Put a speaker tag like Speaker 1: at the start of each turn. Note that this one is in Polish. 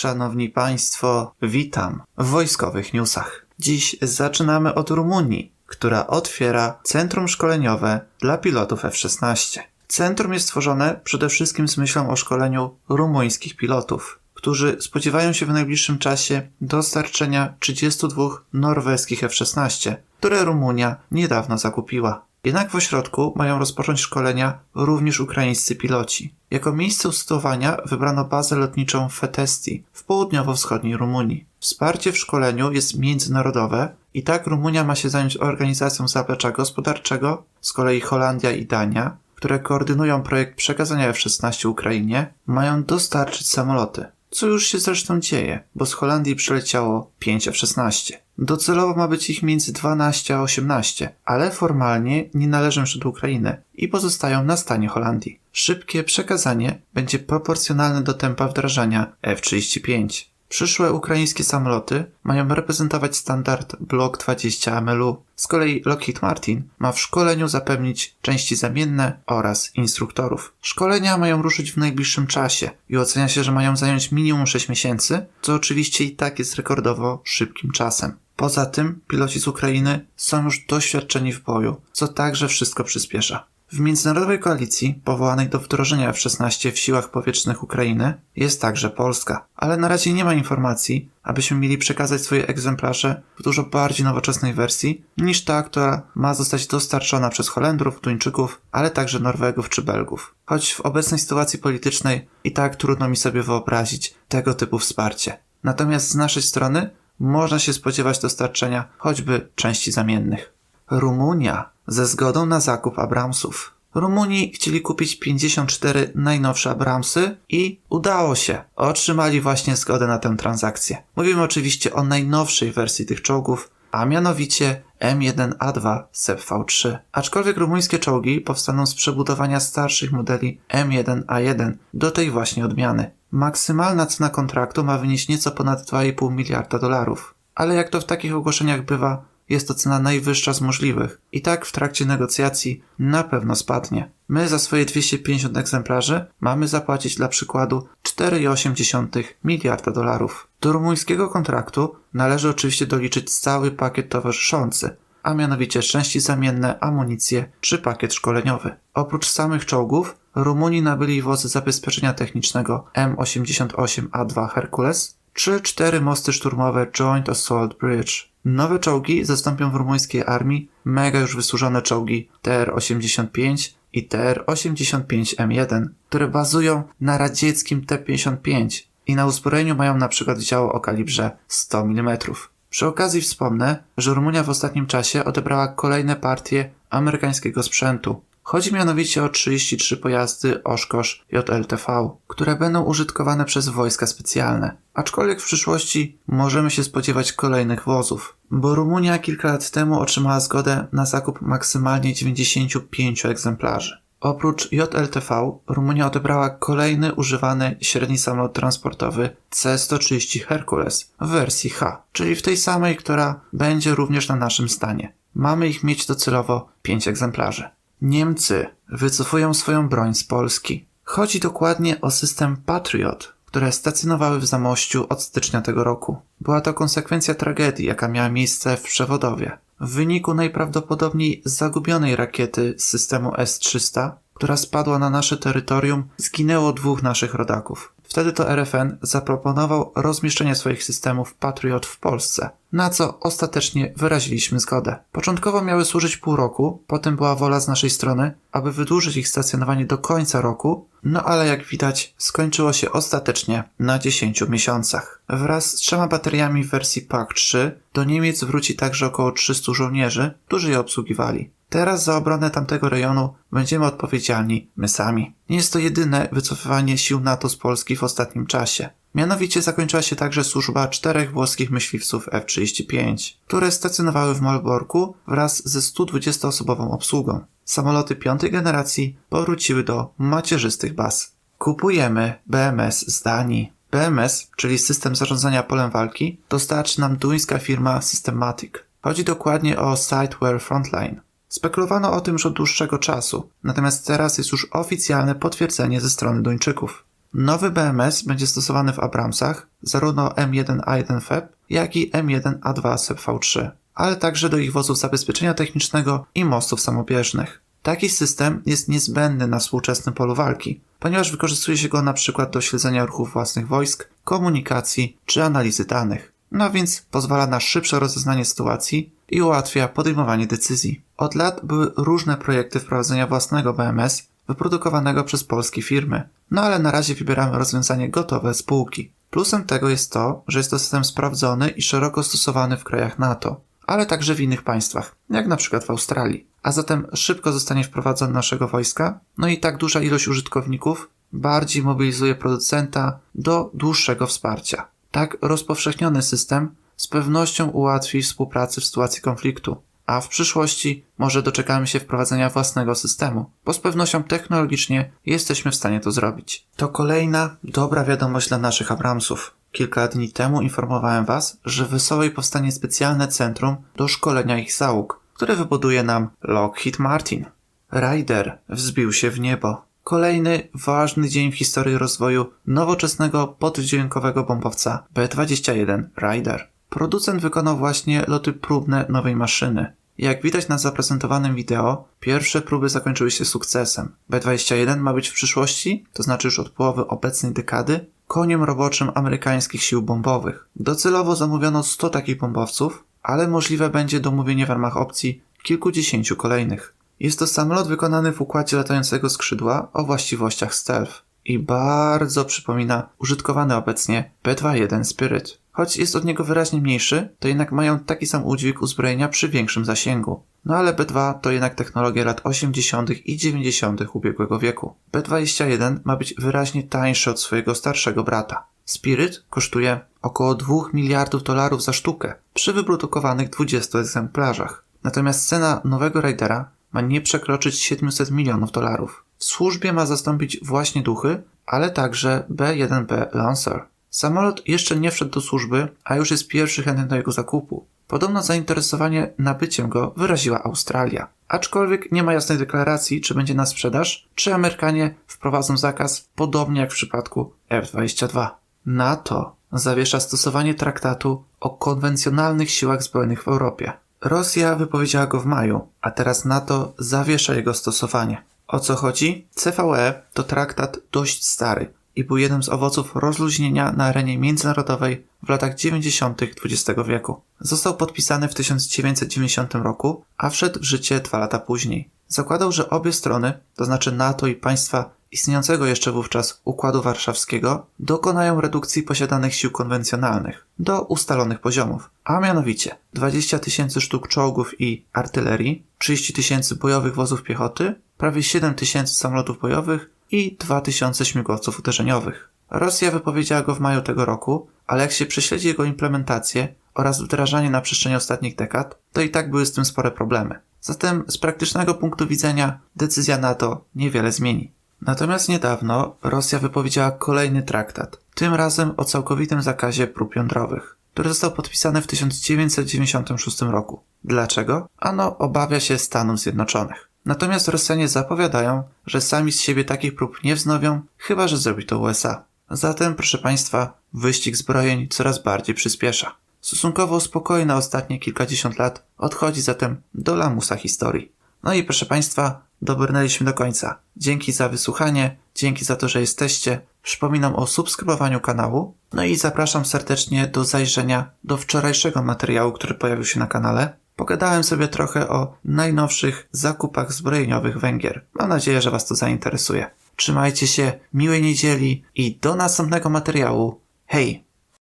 Speaker 1: Szanowni Państwo, witam w wojskowych newsach. Dziś zaczynamy od Rumunii, która otwiera centrum szkoleniowe dla pilotów F-16. Centrum jest stworzone przede wszystkim z myślą o szkoleniu rumuńskich pilotów, którzy spodziewają się w najbliższym czasie dostarczenia 32 norweskich F-16, które Rumunia niedawno zakupiła. Jednak w ośrodku mają rozpocząć szkolenia również ukraińscy piloci. Jako miejsce usytuowania wybrano bazę lotniczą w Fetesti w południowo-wschodniej Rumunii. Wsparcie w szkoleniu jest międzynarodowe i tak Rumunia ma się zająć organizacją zaplecza gospodarczego, z kolei Holandia i Dania, które koordynują projekt przekazania F-16 Ukrainie, mają dostarczyć samoloty. Co już się zresztą dzieje, bo z Holandii przyleciało 5 F-16. Docelowo ma być ich między 12 a 18, ale formalnie nie należą już do Ukrainy i pozostają na stanie Holandii. Szybkie przekazanie będzie proporcjonalne do tempa wdrażania F-35. Przyszłe ukraińskie samoloty mają reprezentować standard Block 20 MLU. Z kolei Lockheed Martin ma w szkoleniu zapewnić części zamienne oraz instruktorów. Szkolenia mają ruszyć w najbliższym czasie i ocenia się, że mają zająć minimum 6 miesięcy, co oczywiście i tak jest rekordowo szybkim czasem. Poza tym piloci z Ukrainy są już doświadczeni w boju, co także wszystko przyspiesza. W międzynarodowej koalicji powołanej do wdrożenia F-16 w siłach powietrznych Ukrainy jest także Polska, ale na razie nie ma informacji, abyśmy mieli przekazać swoje egzemplarze w dużo bardziej nowoczesnej wersji niż ta, która ma zostać dostarczona przez Holendrów, Duńczyków, ale także Norwegów czy Belgów. Choć w obecnej sytuacji politycznej i tak trudno mi sobie wyobrazić tego typu wsparcie. Natomiast z naszej strony można się spodziewać dostarczenia choćby części zamiennych. Rumunia ze zgodą na zakup Abramsów. Rumunii chcieli kupić 54 najnowsze Abramsy i udało się. Otrzymali właśnie zgodę na tę transakcję. Mówimy oczywiście o najnowszej wersji tych czołgów, a mianowicie M1A2 SEPV3. Aczkolwiek rumuńskie czołgi powstaną z przebudowania starszych modeli M1A1 do tej właśnie odmiany. Maksymalna cena kontraktu ma wynieść nieco ponad 2,5 miliarda dolarów. Ale jak to w takich ogłoszeniach bywa, jest to cena najwyższa z możliwych. I tak w trakcie negocjacji na pewno spadnie. My za swoje 250 egzemplarzy mamy zapłacić dla przykładu 4,8 miliarda dolarów. Do rumuńskiego kontraktu należy oczywiście doliczyć cały pakiet towarzyszący, a mianowicie części zamienne, amunicję czy pakiet szkoleniowy. Oprócz samych czołgów, Rumuni nabyli wozy zabezpieczenia technicznego M88A2 Hercules czy cztery mosty szturmowe Joint Assault Bridge. Nowe czołgi zastąpią w rumuńskiej armii mega już wysłużone czołgi TR-85 i TR-85M1, które bazują na radzieckim T-55 i na uzbrojeniu mają na przykład działo o kalibrze 100 mm. Przy okazji wspomnę, że Rumunia w ostatnim czasie odebrała kolejne partie amerykańskiego sprzętu, Chodzi mianowicie o 33 pojazdy Oshkosh JLTV, które będą użytkowane przez wojska specjalne. Aczkolwiek w przyszłości możemy się spodziewać kolejnych wozów, bo Rumunia kilka lat temu otrzymała zgodę na zakup maksymalnie 95 egzemplarzy. Oprócz JLTV, Rumunia odebrała kolejny używany średni samolot transportowy C-130 Hercules w wersji H, czyli w tej samej, która będzie również na naszym stanie. Mamy ich mieć docelowo 5 egzemplarzy. Niemcy wycofują swoją broń z Polski. Chodzi dokładnie o system Patriot, które stacjonowały w Zamościu od stycznia tego roku. Była to konsekwencja tragedii, jaka miała miejsce w Przewodowie. W wyniku najprawdopodobniej zagubionej rakiety z systemu S-300, która spadła na nasze terytorium, zginęło dwóch naszych rodaków. Wtedy to RFN zaproponował rozmieszczenie swoich systemów Patriot w Polsce, na co ostatecznie wyraziliśmy zgodę. Początkowo miały służyć pół roku, potem była wola z naszej strony, aby wydłużyć ich stacjonowanie do końca roku, no ale jak widać skończyło się ostatecznie na 10 miesiącach. Wraz z trzema bateriami w wersji PAK 3 do Niemiec wróci także około 300 żołnierzy, którzy je obsługiwali. Teraz za obronę tamtego rejonu będziemy odpowiedzialni my sami. Nie jest to jedyne wycofywanie sił NATO z Polski w ostatnim czasie. Mianowicie zakończyła się także służba czterech włoskich myśliwców F-35, które stacjonowały w Malborku wraz ze 120-osobową obsługą. Samoloty piątej generacji powróciły do macierzystych baz. Kupujemy BMS z Danii. BMS, czyli system zarządzania polem walki, dostarczy nam duńska firma Systematic. Chodzi dokładnie o Sideware Frontline. Spekulowano o tym już od dłuższego czasu, natomiast teraz jest już oficjalne potwierdzenie ze strony Duńczyków. Nowy BMS będzie stosowany w Abramsach, zarówno M1A1 FEB, jak i M1A2 SEP-V3, ale także do ich wozów zabezpieczenia technicznego i mostów samobieżnych. Taki system jest niezbędny na współczesnym polu walki, ponieważ wykorzystuje się go np. do śledzenia ruchów własnych wojsk, komunikacji czy analizy danych. No więc pozwala na szybsze rozeznanie sytuacji i ułatwia podejmowanie decyzji. Od lat były różne projekty wprowadzenia własnego BMS wyprodukowanego przez polskie firmy, no ale na razie wybieramy rozwiązanie gotowe z półki. Plusem tego jest to, że jest to system sprawdzony i szeroko stosowany w krajach NATO, ale także w innych państwach, jak na przykład w Australii. A zatem szybko zostanie wprowadzony naszego wojska, no i tak duża ilość użytkowników bardziej mobilizuje producenta do dłuższego wsparcia. Tak rozpowszechniony system z pewnością ułatwi współpracę w sytuacji konfliktu, a w przyszłości może doczekamy się wprowadzenia własnego systemu, bo z pewnością technologicznie jesteśmy w stanie to zrobić. To kolejna dobra wiadomość dla naszych Abramsów. Kilka dni temu informowałem Was, że w Wesołej powstanie specjalne centrum do szkolenia ich załóg, które wybuduje nam Lockheed Martin. Ryder wzbił się w niebo. Kolejny ważny dzień w historii rozwoju nowoczesnego poddźwiękowego bombowca B-21 Ryder. Producent wykonał właśnie loty próbne nowej maszyny. Jak widać na zaprezentowanym wideo, pierwsze próby zakończyły się sukcesem. B-21 ma być w przyszłości, to znaczy już od połowy obecnej dekady, koniem roboczym amerykańskich sił bombowych. Docelowo zamówiono 100 takich bombowców, ale możliwe będzie domówienie w ramach opcji kilkudziesięciu kolejnych. Jest to samolot wykonany w układzie latającego skrzydła o właściwościach stealth i bardzo przypomina użytkowany obecnie B-21 Spirit. Choć jest od niego wyraźnie mniejszy, to jednak mają taki sam udźwig uzbrojenia przy większym zasięgu. No ale B2 to jednak technologia lat 80. i 90. ubiegłego wieku. B21 ma być wyraźnie tańszy od swojego starszego brata. Spirit kosztuje około 2 miliardów dolarów za sztukę przy wyprodukowanych 20 egzemplarzach. Natomiast cena nowego Raidera ma nie przekroczyć 700 milionów dolarów. W służbie ma zastąpić właśnie duchy, ale także B1B Lancer. Samolot jeszcze nie wszedł do służby, a już jest pierwszy chętny do jego zakupu. Podobno zainteresowanie nabyciem go wyraziła Australia. Aczkolwiek nie ma jasnej deklaracji, czy będzie na sprzedaż, czy Amerykanie wprowadzą zakaz, podobnie jak w przypadku F-22. NATO zawiesza stosowanie traktatu o konwencjonalnych siłach zbrojnych w Europie. Rosja wypowiedziała go w maju, a teraz NATO zawiesza jego stosowanie. O co chodzi? CVE to traktat dość stary i był jednym z owoców rozluźnienia na arenie międzynarodowej w latach 90. XX wieku. Został podpisany w 1990 roku, a wszedł w życie dwa lata później. Zakładał, że obie strony, to znaczy NATO i państwa istniejącego jeszcze wówczas Układu Warszawskiego, dokonają redukcji posiadanych sił konwencjonalnych do ustalonych poziomów, a mianowicie 20 tysięcy sztuk czołgów i artylerii, 30 tysięcy bojowych wozów piechoty, prawie 7 tysięcy samolotów bojowych i 2000 śmigłowców uderzeniowych. Rosja wypowiedziała go w maju tego roku, ale jak się prześledzi jego implementację oraz wdrażanie na przestrzeni ostatnich dekad, to i tak były z tym spore problemy. Zatem z praktycznego punktu widzenia decyzja NATO niewiele zmieni. Natomiast niedawno Rosja wypowiedziała kolejny traktat, tym razem o całkowitym zakazie prób jądrowych, który został podpisany w 1996 roku. Dlaczego? Ano obawia się Stanów Zjednoczonych. Natomiast Rosjanie zapowiadają, że sami z siebie takich prób nie wznowią, chyba że zrobi to USA. Zatem, proszę Państwa, wyścig zbrojeń coraz bardziej przyspiesza. Stosunkowo spokojne ostatnie kilkadziesiąt lat odchodzi zatem do lamusa historii. No i proszę Państwa, dobrnęliśmy do końca. Dzięki za wysłuchanie, dzięki za to, że jesteście. Przypominam o subskrybowaniu kanału. No i zapraszam serdecznie do zajrzenia do wczorajszego materiału, który pojawił się na kanale. Pogadałem sobie trochę o najnowszych zakupach zbrojeniowych Węgier. Mam nadzieję, że Was to zainteresuje. Trzymajcie się, miłej niedzieli i do następnego materiału. Hej!